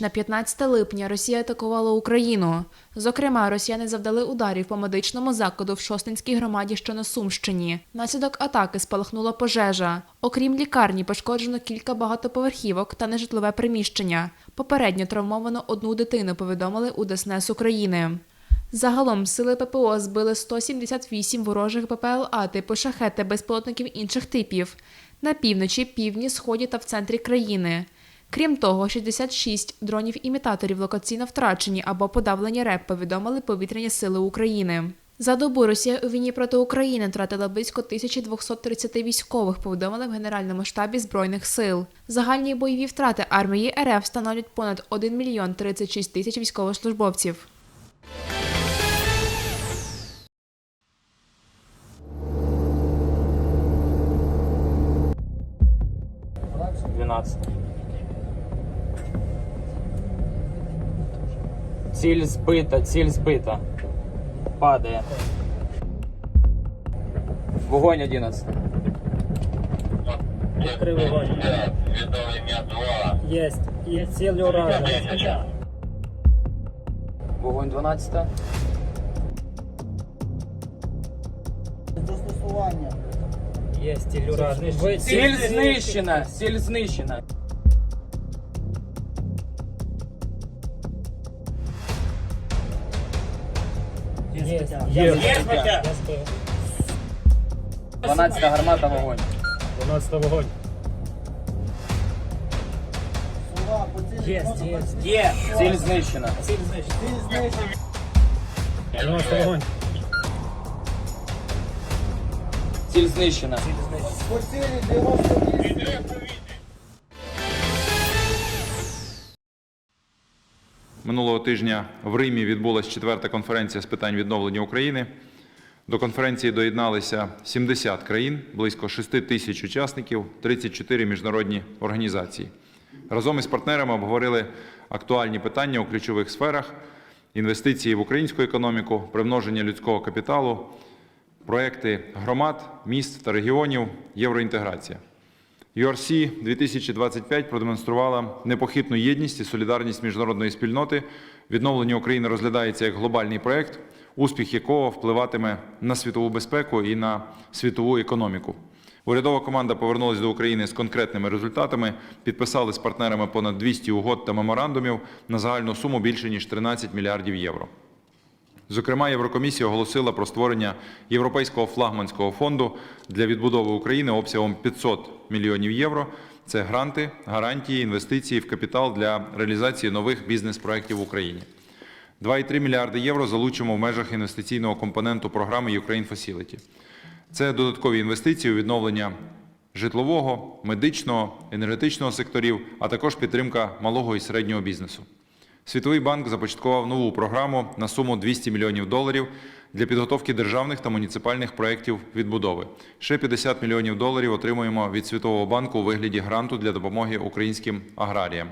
на 15 липня Росія атакувала Україну. Зокрема, росіяни завдали ударів по медичному закладу в Шостинській громаді, що на Сумщині. Внаслідок атаки спалахнула пожежа. Окрім лікарні, пошкоджено кілька багатоповерхівок та нежитлове приміщення. Попередньо травмовано одну дитину, повідомили у ДСНС України. Загалом сили ППО збили 178 ворожих ППЛА типу шахети безпілотників інших типів на півночі, півдні, сході та в центрі країни. Крім того, 66 дронів-імітаторів локаційно втрачені або подавлені РЕП, повідомили повітряні сили України. За добу Росія у війні проти України втратила близько 1230 військових, повідомили в Генеральному штабі Збройних сил. Загальні бойові втрати армії РФ становлять понад 1 мільйон 36 тисяч військовослужбовців. Двенадцать. Ціль збита, ціль збита. Падає. Вогонь 11. Відкрив вогонь. Єсть. І ціль уражена. Вогонь 12. Застосування. Єсть ціль уражена. Ціль знищена! Ціль знищена. Є Є. збив. 12 гармата вогонь. 12 вогонь. Є! Ціль знищена. Ціль знищена. Ціль знищена. 12 вогонь. Ціль знищена. Ціль знищена. Минулого тижня в Римі відбулася четверта конференція з питань відновлення України. До конференції доєдналися 70 країн, близько 6 тисяч учасників, 34 міжнародні організації. Разом із партнерами обговорили актуальні питання у ключових сферах: інвестиції в українську економіку, примноження людського капіталу, проекти громад, міст та регіонів, євроінтеграція. URC 2025 продемонструвала непохитну єдність і солідарність міжнародної спільноти. Відновлення України розглядається як глобальний проект, успіх якого впливатиме на світову безпеку і на світову економіку. Урядова команда повернулася до України з конкретними результатами, підписали з партнерами понад 200 угод та меморандумів на загальну суму більше ніж 13 мільярдів євро. Зокрема, Єврокомісія оголосила про створення Європейського флагманського фонду для відбудови України обсягом 500 мільйонів євро. Це гранти, гарантії, інвестиції в капітал для реалізації нових бізнес-проєктів в Україні. 2,3 мільярди євро залучимо в межах інвестиційного компоненту програми Ukraine Facility. Це додаткові інвестиції у відновлення житлового, медичного, енергетичного секторів, а також підтримка малого і середнього бізнесу. Світовий банк започаткував нову програму на суму 200 мільйонів доларів для підготовки державних та муніципальних проєктів відбудови. Ще 50 мільйонів доларів отримуємо від Світового банку у вигляді гранту для допомоги українським аграріям.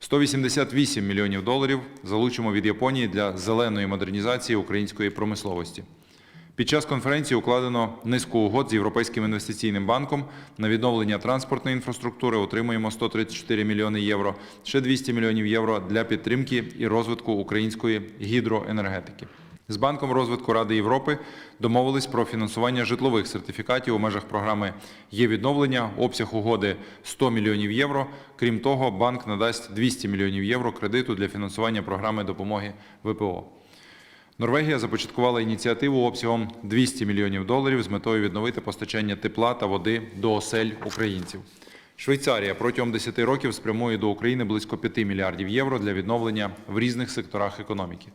188 мільйонів доларів залучимо від Японії для зеленої модернізації української промисловості. Під час конференції укладено низку угод з Європейським інвестиційним банком на відновлення транспортної інфраструктури. Отримуємо 134 мільйони євро, ще 200 мільйонів євро для підтримки і розвитку української гідроенергетики. З Банком розвитку Ради Європи домовились про фінансування житлових сертифікатів у межах програми є відновлення. Обсяг угоди 100 мільйонів євро. Крім того, банк надасть 200 мільйонів євро кредиту для фінансування програми допомоги ВПО. Норвегія започаткувала ініціативу обсягом 200 мільйонів доларів з метою відновити постачання тепла та води до осель українців. Швейцарія протягом 10 років спрямує до України близько 5 мільярдів євро для відновлення в різних секторах економіки.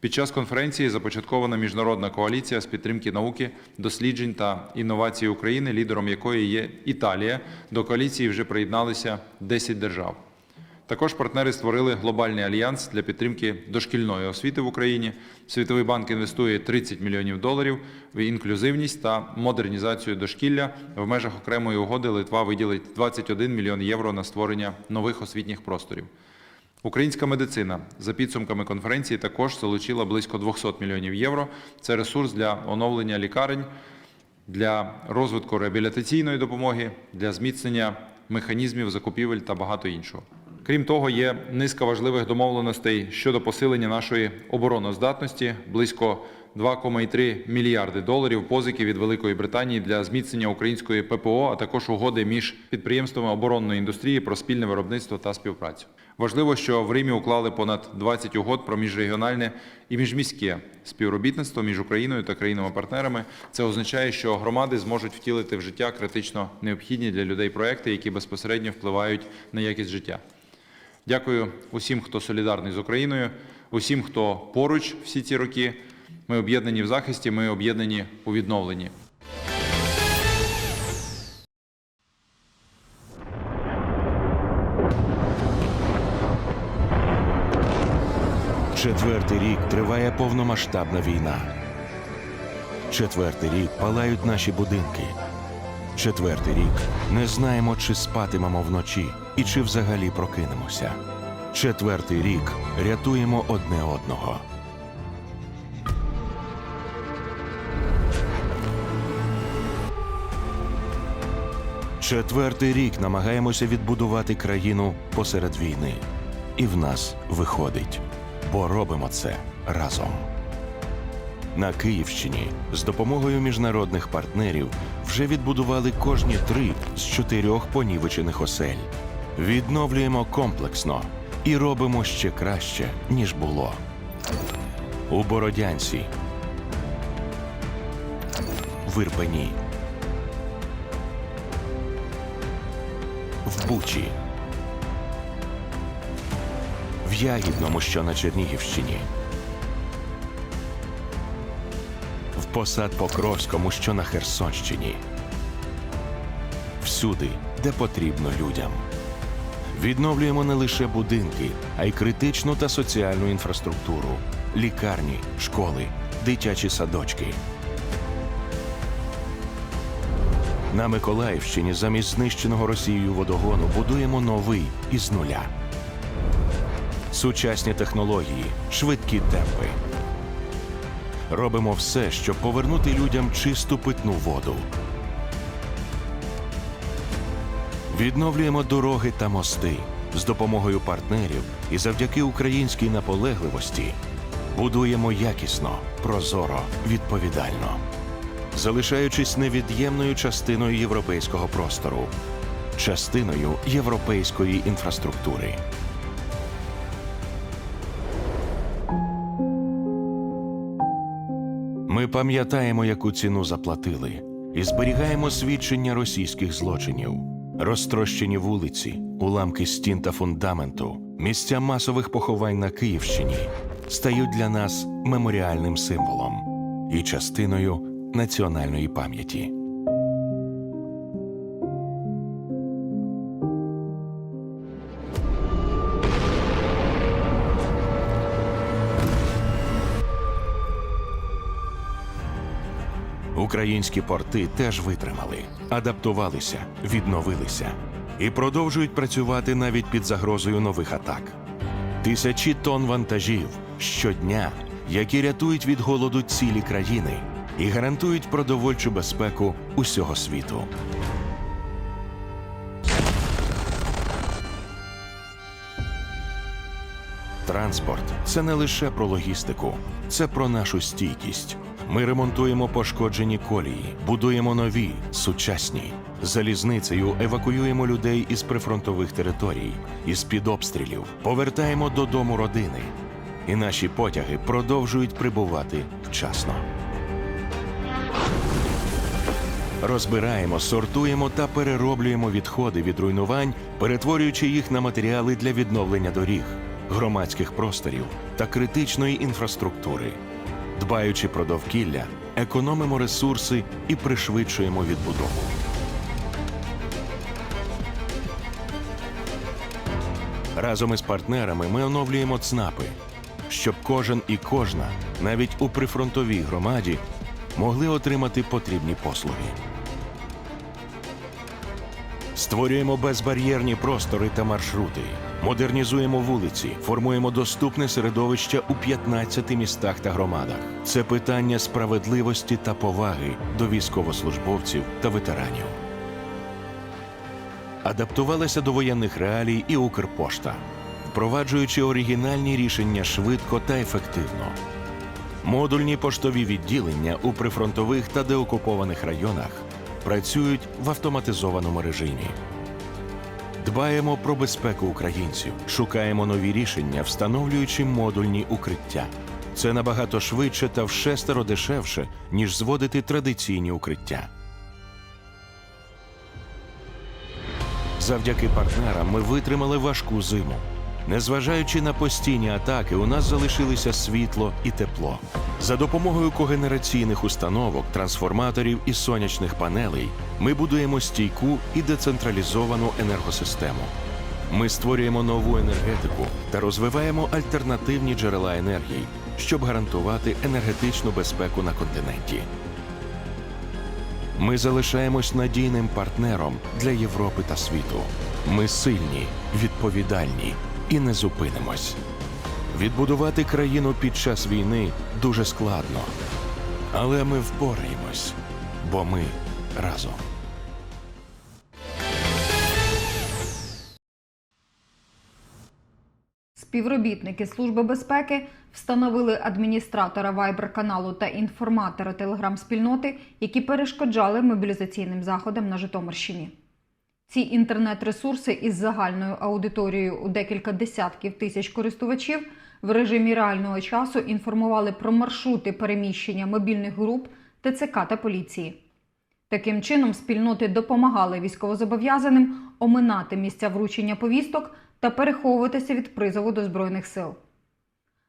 Під час конференції започаткована міжнародна коаліція з підтримки науки, досліджень та інновацій України, лідером якої є Італія. До коаліції вже приєдналися 10 держав. Також партнери створили глобальний альянс для підтримки дошкільної освіти в Україні. Світовий банк інвестує 30 мільйонів доларів в інклюзивність та модернізацію дошкілля. В межах окремої угоди Литва виділить 21 мільйон євро на створення нових освітніх просторів. Українська медицина за підсумками конференції також залучила близько 200 мільйонів євро. Це ресурс для оновлення лікарень, для розвитку реабілітаційної допомоги, для зміцнення механізмів закупівель та багато іншого. Крім того, є низка важливих домовленостей щодо посилення нашої обороноздатності, близько 2,3 мільярди доларів позики від Великої Британії для зміцнення української ППО, а також угоди між підприємствами оборонної індустрії про спільне виробництво та співпрацю. Важливо, що в Римі уклали понад 20 угод про міжрегіональне і міжміське співробітництво між Україною та країнами-партнерами. Це означає, що громади зможуть втілити в життя критично необхідні для людей проекти, які безпосередньо впливають на якість життя. Дякую усім, хто солідарний з Україною, усім, хто поруч всі ці роки. Ми об'єднані в захисті, ми об'єднані у відновленні. Четвертий рік триває повномасштабна війна. Четвертий рік палають наші будинки. Четвертий рік не знаємо, чи спатимемо вночі і чи взагалі прокинемося. Четвертий рік рятуємо одне одного. Четвертий рік намагаємося відбудувати країну посеред війни. І в нас виходить, бо робимо це разом. На Київщині з допомогою міжнародних партнерів вже відбудували кожні три з чотирьох понівечених осель. Відновлюємо комплексно і робимо ще краще, ніж було. У Бородянці, в Ірпені, в Бучі, в Ягідному, що на Чернігівщині. в посад Покровському, що на Херсонщині. Всюди, де потрібно людям. Відновлюємо не лише будинки, а й критичну та соціальну інфраструктуру, лікарні, школи, дитячі садочки. На Миколаївщині замість знищеного Росією водогону будуємо новий із нуля. Сучасні технології, швидкі темпи. Робимо все, щоб повернути людям чисту питну воду. Відновлюємо дороги та мости з допомогою партнерів і завдяки українській наполегливості. Будуємо якісно, прозоро, відповідально, залишаючись невід'ємною частиною європейського простору, частиною європейської інфраструктури. Ми пам'ятаємо, яку ціну заплатили, і зберігаємо свідчення російських злочинів, розтрощені вулиці, уламки стін та фундаменту, місця масових поховань на Київщині стають для нас меморіальним символом і частиною національної пам'яті. Українські порти теж витримали, адаптувалися, відновилися і продовжують працювати навіть під загрозою нових атак. Тисячі тонн вантажів щодня, які рятують від голоду цілі країни і гарантують продовольчу безпеку усього світу. Транспорт це не лише про логістику, це про нашу стійкість. Ми ремонтуємо пошкоджені колії, будуємо нові, сучасні. Залізницею евакуюємо людей із прифронтових територій, із під обстрілів, повертаємо додому родини. І наші потяги продовжують прибувати вчасно. Розбираємо, сортуємо та перероблюємо відходи від руйнувань, перетворюючи їх на матеріали для відновлення доріг, громадських просторів та критичної інфраструктури. Дбаючи про довкілля, економимо ресурси і пришвидшуємо відбудову. Разом із партнерами ми оновлюємо ЦНАПи, щоб кожен і кожна, навіть у прифронтовій громаді, могли отримати потрібні послуги. Створюємо безбар'єрні простори та маршрути, модернізуємо вулиці, формуємо доступне середовище у 15 містах та громадах. Це питання справедливості та поваги до військовослужбовців та ветеранів. Адаптувалася до воєнних реалій і Укрпошта, впроваджуючи оригінальні рішення швидко та ефективно. Модульні поштові відділення у прифронтових та деокупованих районах працюють в автоматизованому режимі. Дбаємо про безпеку українців, шукаємо нові рішення, встановлюючи модульні укриття. Це набагато швидше та вшестеро дешевше, ніж зводити традиційні укриття. Завдяки партнерам ми витримали важку зиму. Незважаючи на постійні атаки, у нас залишилися світло і тепло. За допомогою когенераційних установок, трансформаторів і сонячних панелей ми будуємо стійку і децентралізовану енергосистему. Ми створюємо нову енергетику та розвиваємо альтернативні джерела енергії, щоб гарантувати енергетичну безпеку на континенті. Ми залишаємось надійним партнером для Європи та світу. Ми сильні, відповідальні і не зупинимось. Відбудувати країну під час війни дуже складно, але ми впораємось, бо ми разом. Співробітники Служби безпеки встановили адміністратора Viber-каналу та інформатора телеграм-спільноти, які перешкоджали мобілізаційним заходам на Житомирщині. Ці інтернет-ресурси із загальною аудиторією у декілька десятків тисяч користувачів в режимі реального часу інформували про маршрути переміщення мобільних груп ТЦК та поліції. Таким чином, спільноти допомагали військовозобов'язаним оминати місця вручення повісток та переховуватися від призову до Збройних сил.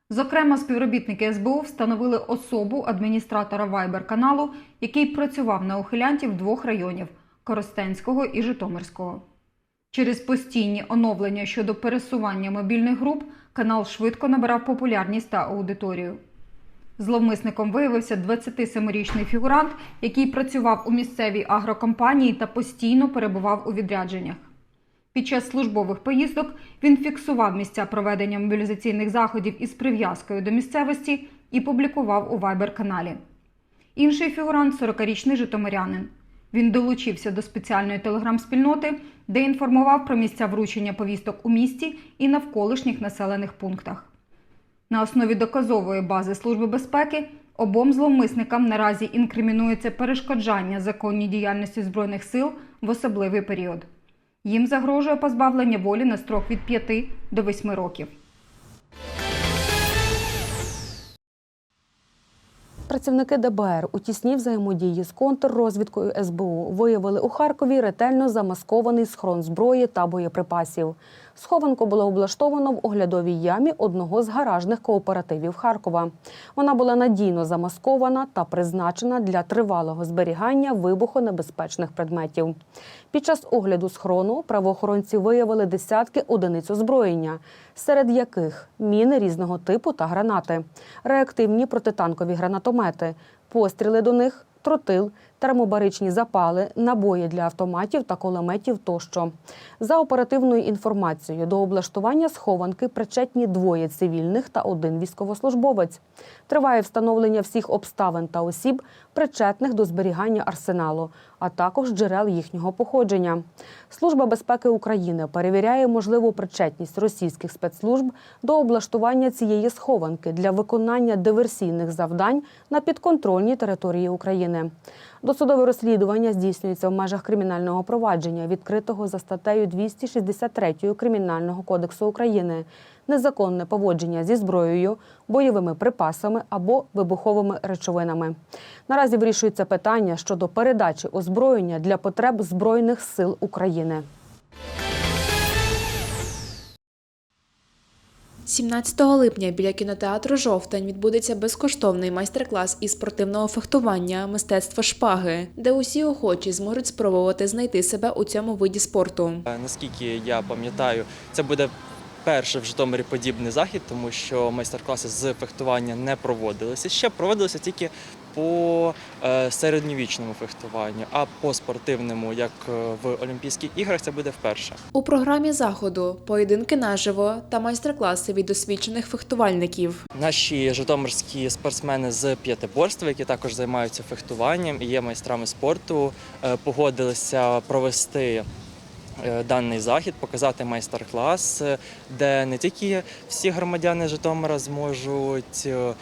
Зокрема, співробітники СБУ встановили особу адміністратора Viber каналу, який працював на ухилянтів двох районів Коростенського і Житомирського. Через постійні оновлення щодо пересування мобільних груп канал швидко набирав популярність та аудиторію. Зловмисником виявився 27-річний фігурант, який працював у місцевій агрокомпанії та постійно перебував у відрядженнях. Під час службових поїздок він фіксував місця проведення мобілізаційних заходів із прив'язкою до місцевості і публікував у Viber-каналі. Інший фігурант 40-річний житомирянин. Він долучився до спеціальної телеграм-спільноти, де інформував про місця вручення повісток у місті і навколишніх населених пунктах. На основі доказової бази Служби безпеки обом зловмисникам наразі інкримінується перешкоджання законній діяльності Збройних сил в особливий період. Їм загрожує позбавлення волі на строк від 5 до 8 років. Працівники ДБР у тісній взаємодії з контррозвідкою СБУ виявили у Харкові ретельно замаскований схрон зброї та боєприпасів. Схованку було облаштовано в оглядовій ямі одного з гаражних кооперативів Харкова. Вона була надійно замаскована та призначена для тривалого зберігання вибухонебезпечних предметів. Під час огляду схрону правоохоронці виявили десятки одиниць озброєння, серед яких міни різного типу та гранати, реактивні протитанкові гранатомети, постріли до них, тротил, термобаричні запали, набої для автоматів та кулеметів тощо. За оперативною інформацією, до облаштування схованки причетні двоє цивільних та один військовослужбовець. Триває встановлення всіх обставин та осіб, причетних до зберігання арсеналу, а також джерел їхнього походження. Служба безпеки України перевіряє можливу причетність російських спецслужб до облаштування цієї схованки для виконання диверсійних завдань на підконтрольній території України. Досудове розслідування здійснюється в межах кримінального провадження, відкритого за статтею 263 Кримінального кодексу України незаконне поводження зі зброєю, бойовими припасами або вибуховими речовинами. Наразі вирішується питання щодо передачі озброєння для потреб Збройних сил України. 17 липня біля кінотеатру Жовтень відбудеться безкоштовний майстер-клас із спортивного фехтування мистецтво шпаги, де усі охочі зможуть спробувати знайти себе у цьому виді спорту. Е, Наскільки я пам'ятаю, це буде перший в Житомирі подібний захід, тому що майстер-класи з фехтування не проводилися. Ще проводилися тільки по е, середньовічному фехтуванню, а по спортивному, як е, в Олімпійських іграх, це буде вперше. У програмі заходу поєдинки наживо та майстер-класи від досвідчених фехтувальників. Наші житомирські спортсмени з п'ятиборства, які також займаються фехтуванням і є майстрами спорту, е, погодилися провести даний захід, показати майстер-клас, е, де не тільки всі громадяни Житомира зможуть е,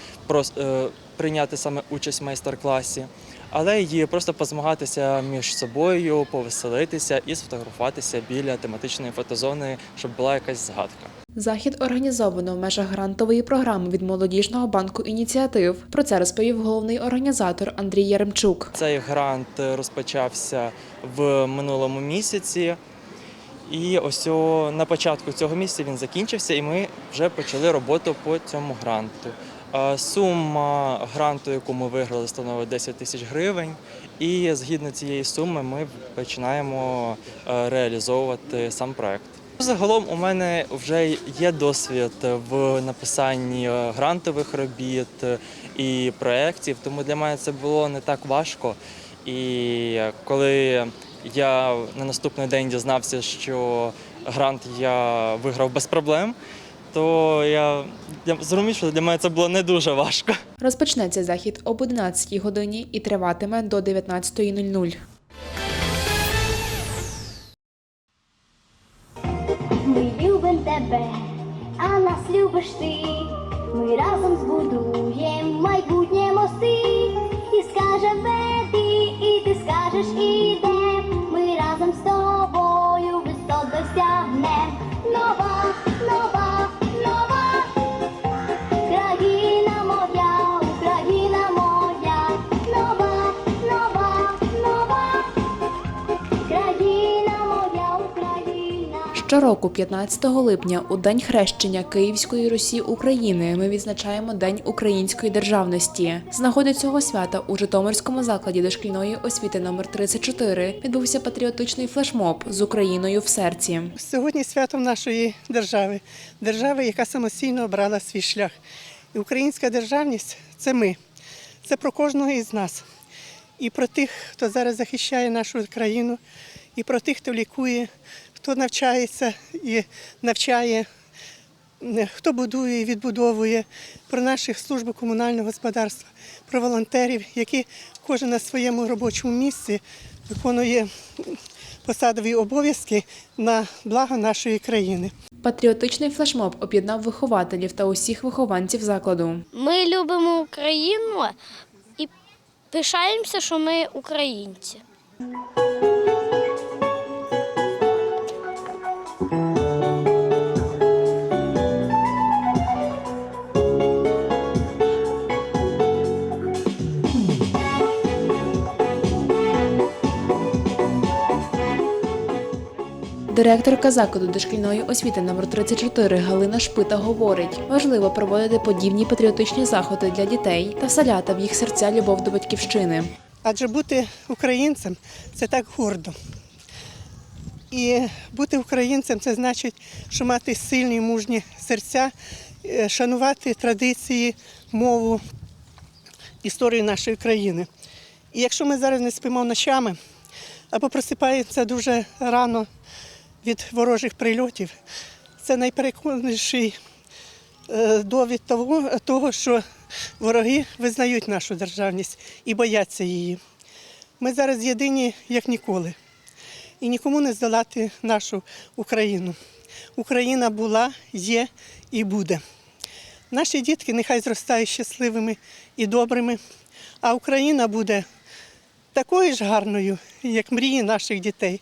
е, прийняти саме участь в майстер-класі, але й просто позмагатися між собою, повеселитися і сфотографуватися біля тематичної фотозони, щоб була якась згадка. Захід організовано в межах грантової програми від молодіжного банку ініціатив. Про це розповів головний організатор Андрій Яремчук. Цей грант розпочався в минулому місяці. І ось о, на початку цього місяця він закінчився, і ми вже почали роботу по цьому гранту. Сума гранту, яку ми виграли, становить 10 тисяч гривень. І згідно цієї суми ми починаємо е, реалізовувати сам проект. Загалом у мене вже є досвід в написанні е, грантових робіт е, і проєктів, тому для мене це було не так важко. І коли я на наступний день дізнався, що грант я виграв без проблем, то я, я зрозумів, що для мене це було не дуже важко. Розпочнеться захід об 11 годині і триватиме до 19.00. Ми любим тебе, а нас любиш ти. Ми разом збудуємо майбутнє мости. І скаже веди, і ти скажеш іде. Щороку, 15 липня, у День хрещення Київської Русі України, ми відзначаємо День української державності. З нагоди цього свята у Житомирському закладі дошкільної освіти номер 34 відбувся патріотичний флешмоб з Україною в серці. Сьогодні свято нашої держави, держави, яка самостійно обрала свій шлях. І українська державність це ми, це про кожного із нас. І про тих, хто зараз захищає нашу країну, і про тих, хто лікує, хто навчається і навчає, хто будує і відбудовує, про наших служб комунального господарства, про волонтерів, які кожен на своєму робочому місці виконує посадові обов'язки на благо нашої країни. Патріотичний флешмоб об'єднав вихователів та усіх вихованців закладу. Ми любимо Україну і пишаємося, що ми українці. Директорка закладу дошкільної освіти номер 34 Галина Шпита говорить: важливо проводити подібні патріотичні заходи для дітей та вселяти в їх серця любов до батьківщини. Адже бути українцем це так гордо. І бути українцем це значить, що мати сильні мужні серця, е, шанувати традиції, мову, історію нашої країни. І якщо ми зараз не спимо ночами або просипаємося дуже рано від ворожих прильотів, це найпереконаніший е, довід того, того, що вороги визнають нашу державність і бояться її. Ми зараз єдині, як ніколи. І нікому не здолати нашу Україну. Україна була, є і буде. Наші дітки нехай зростають щасливими і добрими, а Україна буде такою ж гарною, як мрії наших дітей.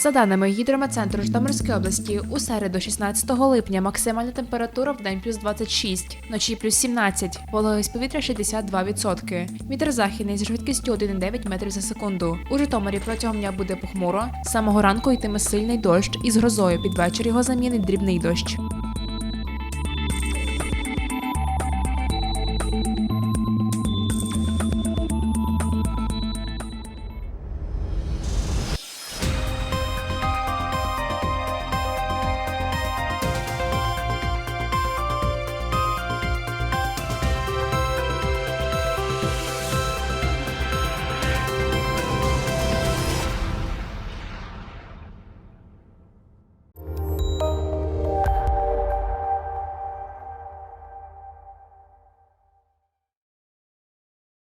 За даними гідрометцентру Житомирської області, у середу 16 липня максимальна температура в день плюс 26, вночі плюс 17, вологість повітря 62%. Вітер західний зі швидкістю 1,9 метрів за секунду. У Житомирі протягом дня буде похмуро. З самого ранку йтиме сильний дощ із грозою. Під вечір його замінить дрібний дощ.